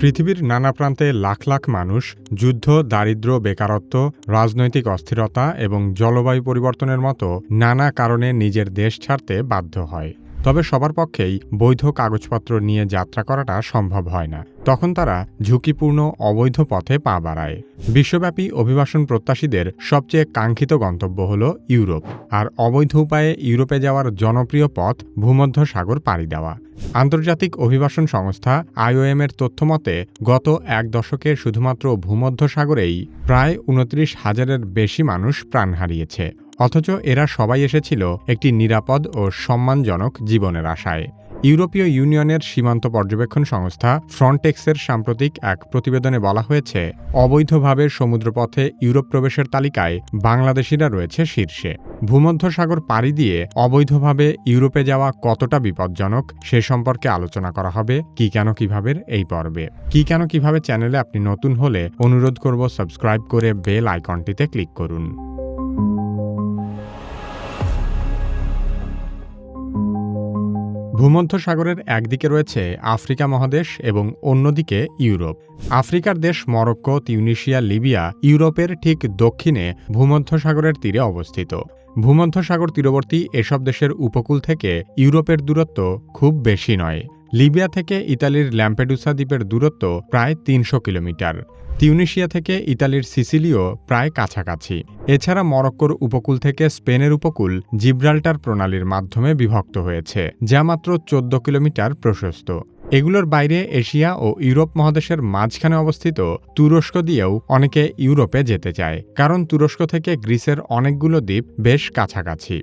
পৃথিবীর নানা প্রান্তে লাখ লাখ মানুষ যুদ্ধ দারিদ্র বেকারত্ব, রাজনৈতিক অস্থিরতা এবং জলবায়ু পরিবর্তনের মতো নানা কারণে নিজের দেশ ছাড়তে বাধ্য হয়। তবে সবার পক্ষেই বৈধ কাগজপত্র নিয়ে যাত্রা করাটা সম্ভব হয় না। তখন তারা ঝুঁকিপূর্ণ অবৈধ পথে পা বাড়ায়। বিশ্বব্যাপী অভিবাসন প্রত্যাশীদের সবচেয়ে কাঙ্ক্ষিত গন্তব্য হল ইউরোপ। আর অবৈধ উপায়ে ইউরোপে যাওয়ার জনপ্রিয় পথ ভূমধ্য সাগর পাড়ি দেওয়া। আন্তর্জাতিক অভিবাসন সংস্থা আইওএম এর তথ্যমতে গত এক দশকে শুধুমাত্র ভূমধ্য সাগরেই প্রায় উনত্রিশ হাজারের বেশি মানুষ প্রাণ হারিয়েছে। অথচ এরা সবাই এসেছিল একটি নিরাপদ ও সম্মানজনক জীবনের আশায়। ইউরোপীয় ইউনিয়নের সীমান্ত পর্যবেক্ষণ সংস্থা ফ্রন্টেক্সের সাম্প্রতিক এক প্রতিবেদনে বলা হয়েছে, অবৈধভাবে সমুদ্রপথে ইউরোপ প্রবেশের তালিকায় বাংলাদেশিরা রয়েছে শীর্ষে। ভূমধ্যসাগর পাড়ি দিয়ে অবৈধভাবে ইউরোপে যাওয়া কতটা বিপজ্জনক সে সম্পর্কে আলোচনা করা হবে কি কেন কীভাবে এই পর্বে। কি কেন কীভাবে চ্যানেলে আপনি নতুন হলে অনুরোধ করব সাবস্ক্রাইব করে বেল আইকনটিতে ক্লিক করুন। ভূমধ্যসাগরের একদিকে রয়েছে আফ্রিকা মহাদেশ এবং অন্যদিকে ইউরোপ। আফ্রিকার দেশ মরক্কো, তিউনিশিয়া, লিবিয়া ইউরোপের ঠিক দক্ষিণে ভূমধ্যসাগরের তীরে অবস্থিত। ভূমধ্যসাগর তীরবর্তী এসব দেশের উপকূল থেকে ইউরোপের দূরত্ব খুব বেশি নয়। লিবিয়া থেকে ইতালির ল্যাম্পেডুসা দ্বীপের দূরত্ব প্রায় তিনশো কিলোমিটার। তিউনিশিয়া থেকে ইতালির সিসিলিও প্রায় কাছাকাছি। এছাড়া মরক্কোর উপকূল থেকে স্পেনের উপকূল জিব্রাল্টার প্রণালীর মাধ্যমে বিভক্ত হয়েছে, যা মাত্র চোদ্দ কিলোমিটার প্রশস্ত। এগুলোর বাইরে এশিয়া ও ইউরোপ মহাদেশের মাঝখানে অবস্থিত তুরস্ক দিয়েও অনেকে ইউরোপে যেতে চায়, কারণ তুরস্ক থেকে গ্রিসের অনেকগুলো দ্বীপ বেশ কাছাকাছি।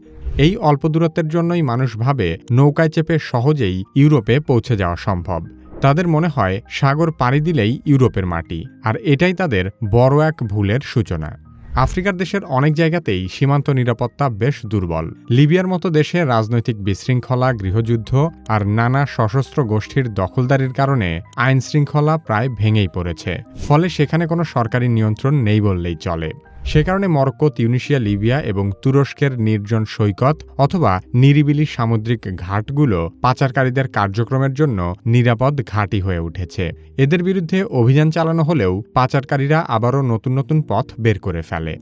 এই অল্প দূরত্বের জন্যই মানুষ ভাবে নৌকায় চেপে সহজেই ইউরোপে পৌঁছে যাওয়া সম্ভব। তাদের মনে হয় সাগর পাড়ি দিলেই ইউরোপের মাটি, আর এটাই তাদের বড় এক ভুলের সূচনা। আফ্রিকার দেশের অনেক জায়গাতেই সীমান্ত নিরাপত্তা বেশ দুর্বল। লিবিয়ার মতো দেশে রাজনৈতিক বিশৃঙ্খলা, গৃহযুদ্ধ আর নানা সশস্ত্র গোষ্ঠীর দখলদারির কারণে আইন শৃঙ্খলা প্রায় ভেঙেই পড়েছে। ফলে সেখানে কোনো সরকারি নিয়ন্ত্রণ নেই বললেই চলে। সে কারণে মরক্কো তিউনিশিয়া লিবিয়া এবং তুরস্কের নির্জন সৈকত অথবা নিরিবিলি সামুদ্রিক ঘাটগুলো পাচারকারীদের কার্যক্রমের জন্য নিরাপদ ঘাঁটি হয়ে উঠেছে। এদের বিরুদ্ধে অভিযান চালানো হলেও পাচারকারীরা আবারও নতুন নতুন পথ বের করে ফেলে।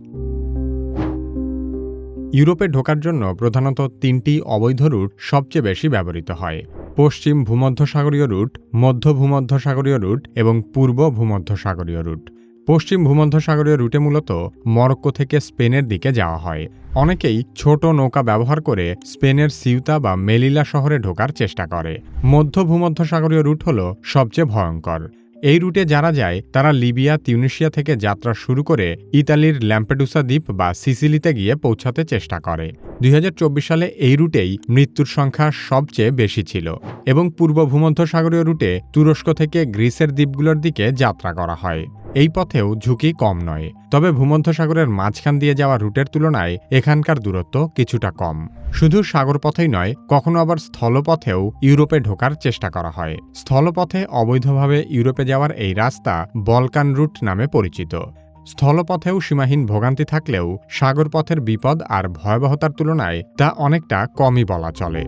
ইউরোপে ঢোকার জন্য প্রধানত তিনটি অবৈধ রুট সবচেয়ে বেশি ব্যবহৃত হয়। পশ্চিম ভূমধ্যসাগরীয় রুট, মধ্য ভূমধ্যসাগরীয় রুট এবং পূর্ব ভূমধ্যসাগরীয় রুট। পশ্চিম ভূমধ্যসাগরীয় রুটে মূলত মরক্কো থেকে স্পেনের দিকে যাওয়া হয়। অনেকেই ছোট নৌকা ব্যবহার করে স্পেনের সিউতা বা মেলিলা শহরে ঢোকার চেষ্টা করে। মধ্য ভূমধ্যসাগরীয় রুট হল সবচেয়ে ভয়ঙ্কর। এই রুটে যারা যায়, তারা লিবিয়া, তিউনিশিয়া থেকে যাত্রা শুরু করে ইতালির ল্যাম্পেডুসা দ্বীপ বা সিসিলিতে গিয়ে পৌঁছাতে চেষ্টা করে। দুই হাজার চব্বিশ সালে এই রুটেই মৃত্যুর সংখ্যা সবচেয়ে বেশি ছিল এবং পূর্ব ভূমধ্যসাগরীয় রুটে তুরস্ক থেকে গ্রিসের দ্বীপগুলোর দিকে যাত্রা করা হয়। এই পথেও ঝুঁকি কম নয়, তবে ভূমধ্যসাগরের মাঝখান দিয়ে যাওয়া রুটের তুলনায় এখানকার দূরত্ব কিছুটা কম। শুধু সাগরপথেই নয়, কখনো আবার স্থলপথেও ইউরোপে ঢোকার চেষ্টা করা হয়। স্থলপথে অবৈধভাবে ইউরোপে যাওয়ার এই রাস্তা বলকান রুট নামে পরিচিত। স্থলপথেও সীমাহীন ভোগান্তি থাকলেও সাগরপথের বিপদ আর ভয়াবহতার তুলনায় তা অনেকটা কমই বলা চলে।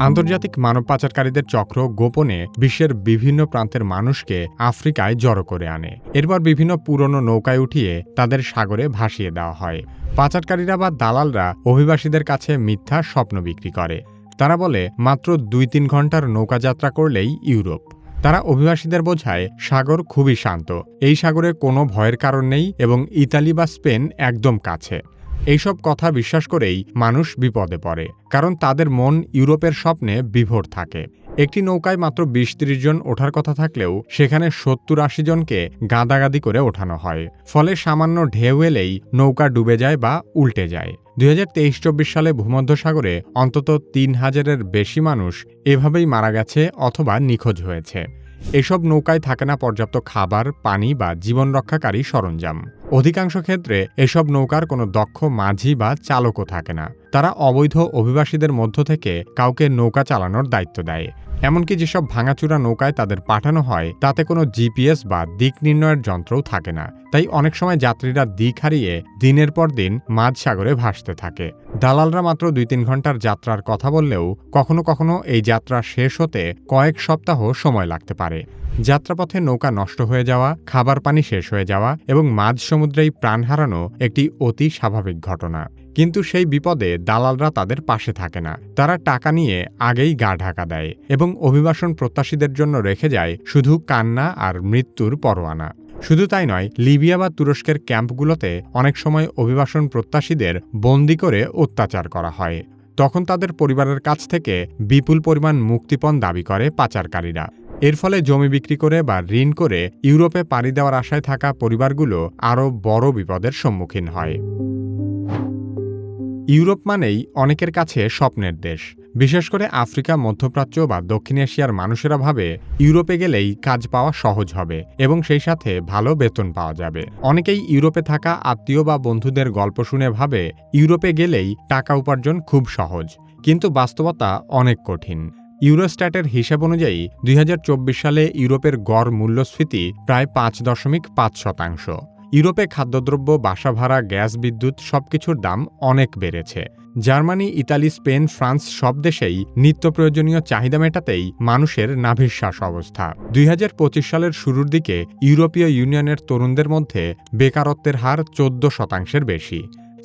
আন্তর্জাতিক মানব পাচারকারীদের চক্র গোপনে বিশ্বের বিভিন্ন প্রান্তের মানুষকে আফ্রিকায় জড়ো করে আনে। এরপর বিভিন্ন পুরনো নৌকায় উঠিয়ে তাদের সাগরে ভাসিয়ে দেওয়া হয়। পাচারকারীরা বা দালালরা অভিবাসীদের কাছে মিথ্যা স্বপ্ন বিক্রি করে। তারা বলে, মাত্র দুই তিন ঘণ্টার নৌকা যাত্রা করলেই ইউরোপ। তারা অভিবাসীদের বোঝায় সাগর খুবই শান্ত। এই সাগরে কোনো ভয়ের কারণ নেই এবং ইতালি বা স্পেন একদম কাছে। এইসব কথা বিশ্বাস করেই মানুষ বিপদে পড়ে, কারণ তাদের মন ইউরোপের স্বপ্নে বিভোর থাকে। একটি নৌকায় মাত্র বিশ ত্রিশ জন ওঠার কথা থাকলেও সেখানে সত্তর আশি জনকে গাদাগাদি করে ওঠানো হয়, ফলে সামান্য ঢেউ এলেই নৌকা ডুবে যায় বা উল্টে যায়। দুই হাজার তেইশ চব্বিশ সালে ভূমধ্যসাগরে অন্তত তিন হাজারের বেশি মানুষ এভাবেই মারা গেছে অথবা নিখোঁজ হয়েছে। এসব নৌকায় থাকে না পর্যাপ্ত খাবার, পানি বা জীবন রক্ষাকারী সরঞ্জাম। অধিকাংশ ক্ষেত্রে এসব নৌকার কোনো দক্ষ মাঝি বা চালকও থাকে না। তারা অবৈধ অভিবাসীদের মধ্য থেকে কাউকে নৌকা চালানোর দায়িত্ব দেয়। এমনকি যেসব ভাঙাচুরা নৌকায় তাদের পাঠানো হয়, তাতে কোনো জিপিএস বা দিক নির্ণয়ের যন্ত্রও থাকে না। তাই অনেক সময় যাত্রীরা দিক হারিয়ে দিনের পর দিন মাঝ সাগরে ভাসতে থাকে। দালালরা মাত্র দুই তিন ঘণ্টার যাত্রার কথা বললেও কখনো কখনো এই যাত্রা শেষ হতে কয়েক সপ্তাহ সময় লাগতে পারে। যাত্রাপথে নৌকা নষ্ট হয়ে যাওয়া, খাবার পানি শেষ হয়ে যাওয়া এবং মাঝ সমুদ্রেই প্রাণ হারানো একটি অতি স্বাভাবিক ঘটনা। কিন্তু সেই বিপদে দালালরা তাদের পাশে থাকে না। তারা টাকা নিয়ে আগেই গা ঢাকা দেয় এবং অভিবাসন প্রত্যাশীদের জন্য রেখে যায় শুধু কান্না আর মৃত্যুর পরোয়ানা। শুধু তাই নয়, লিবিয়া বা তুরস্কের ক্যাম্পগুলোতে অনেক সময় অভিবাসন প্রত্যাশীদের বন্দি করে অত্যাচার করা হয়। তখন তাদের পরিবারের কাছ থেকে বিপুল পরিমাণ মুক্তিপণ দাবি করে পাচারকারীরা। এর ফলে জমি বিক্রি করে বা ঋণ করে ইউরোপে পাড়ি দেওয়ার আশায় থাকা পরিবারগুলো আরও বড় বিপদের সম্মুখীন হয়। ইউরোপ মানেই অনেকের কাছে স্বপ্নের দেশ। বিশেষ করে আফ্রিকা, মধ্যপ্রাচ্য বা দক্ষিণ এশিয়ার মানুষেরা ভাবে ইউরোপে গেলেই কাজ পাওয়া সহজ হবে এবং সেই সাথে ভালো বেতন পাওয়া যাবে। অনেকেই ইউরোপে থাকা আত্মীয় বা বন্ধুদের গল্প শুনে ভাবে ইউরোপে গেলেই টাকা উপার্জন খুব সহজ, কিন্তু বাস্তবতা অনেক কঠিন। ইউরোস্ট্যাটের হিসাব অনুযায়ী দুই হাজার চব্বিশ সালে ইউরোপের গড় মূল্যস্ফীতি প্রায় পাঁচ দশমিক পাঁচ শতাংশ। ইউরোপে খাদ্যদ্রব্য বাসা ভাড়া গ্যাস, বিদ্যুৎ সবকিছুর দাম অনেক বেড়েছে। জার্মানি, ইতালি, স্পেন, ফ্রান্স সব দেশেই নিত্য প্রয়োজনীয় চাহিদা মেটাতেই মানুষের নাভিশ্বাস অবস্থা। দুই হাজার পঁচিশ সালের শুরুর দিকে ইউরোপীয় ইউনিয়নের তরুণদের মধ্যে বেকারত্বের হার চোদ্দ শতাংশের বেশি।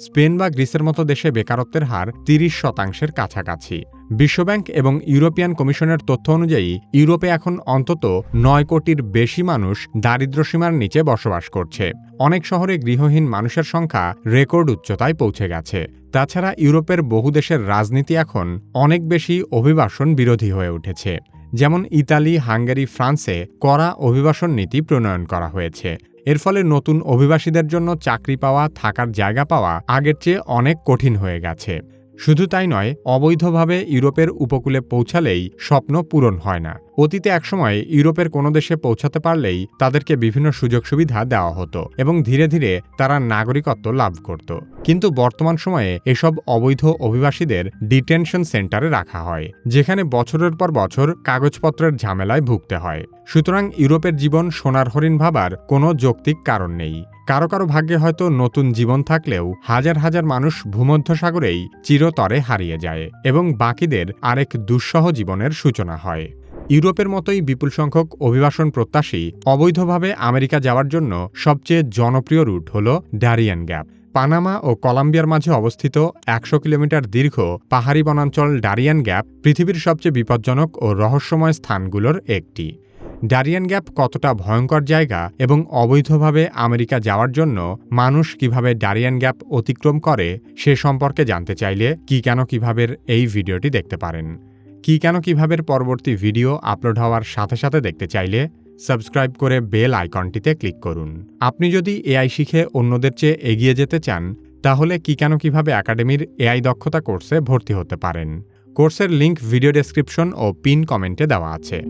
স্পেন বা গ্রিসের মতো দেশে বেকারত্বের হার তিরিশ শতাংশের কাছাকাছি। বিশ্বব্যাংক এবং ইউরোপিয়ান কমিশনের তথ্য অনুযায়ী, ইউরোপে এখন অন্তত নয় কোটির বেশি মানুষ দারিদ্র্যসীমার নিচে বসবাস করছে। অনেক শহরে গৃহহীন মানুষের সংখ্যা রেকর্ড উচ্চতায় পৌঁছে গেছে। তাছাড়া ইউরোপের বহু দেশের রাজনীতি এখন অনেক বেশি অভিবাসন বিরোধী হয়ে উঠেছে। যেমন ইতালি, হাঙ্গেরি, ফ্রান্সে কড়া অভিবাসন নীতি প্রণয়ন করা হয়েছে। এর ফলে নতুন অভিবাসীদের জন্য চাকরি পাওয়া, থাকার জায়গা পাওয়া আগের চেয়ে অনেক কঠিন হয়ে গেছে। শুধু তাই নয়, অবৈধভাবে ইউরোপের উপকূলে পৌঁছালেই স্বপ্ন পূরণ হয় না। অতীতে একসময় ইউরোপের কোনো দেশে পৌঁছাতে পারলেই তাদেরকে বিভিন্ন সুযোগ সুবিধা দেওয়া হতো এবং ধীরে ধীরে তারা নাগরিকত্ব লাভ করত। কিন্তু বর্তমান সময়ে এসব অবৈধ অভিবাসীদের ডিটেনশন সেন্টারে রাখা হয়, যেখানে বছরের পর বছর কাগজপত্রের ঝামেলায় ভুগতে হয়। সুতরাং ইউরোপের জীবন সোনার হরিণ ভাবার কোনো যৌক্তিক কারণ নেই। কারও কারও ভাগ্যে হয়তো নতুন জীবন থাকলেও হাজার হাজার মানুষ ভূমধ্যসাগরেই চিরতরে হারিয়ে যায় এবং বাকিদের আরেক দুঃসহ জীবনের সূচনা হয়। ইউরোপের মতোই বিপুল সংখ্যক অভিবাসন প্রত্যাশী অবৈধভাবে আমেরিকা যাওয়ার জন্য সবচেয়ে জনপ্রিয় রুট হল ড্যারিয়ান গ্যাপ। পানামা ও কলম্বিয়ার মাঝে অবস্থিত একশো কিলোমিটার দীর্ঘ পাহাড়ি বনাঞ্চল ডারিয়ান গ্যাপ পৃথিবীর সবচেয়ে বিপজ্জনক ও রহস্যময় স্থানগুলোর একটি। ডারিয়ান গ্যাপ কতটা ভয়ঙ্কর জায়গা এবং অবৈধভাবে আমেরিকা যাওয়ার জন্য মানুষ কীভাবে ডারিয়ান গ্যাপ অতিক্রম করে সে সম্পর্কে জানতে চাইলে কি কেন কীভাবে এই ভিডিওটি দেখতে পারেন। কি কেন কীভাবে পরবর্তী ভিডিও আপলোড হওয়ার সাথে সাথে দেখতে চাইলে সাবস্ক্রাইব করে বেল আইকনটিতে ক্লিক করুন। আপনি যদি এআই শিখে অন্যদের চেয়ে এগিয়ে যেতে চান, তাহলে কি কেন কীভাবে একাডেমির এআই দক্ষতা কোর্সে ভর্তি হতে পারেন? কোর্সের লিংক ভিডিও ডেসক্রিপশন ও পিন কমেন্টে দেওয়া আছে।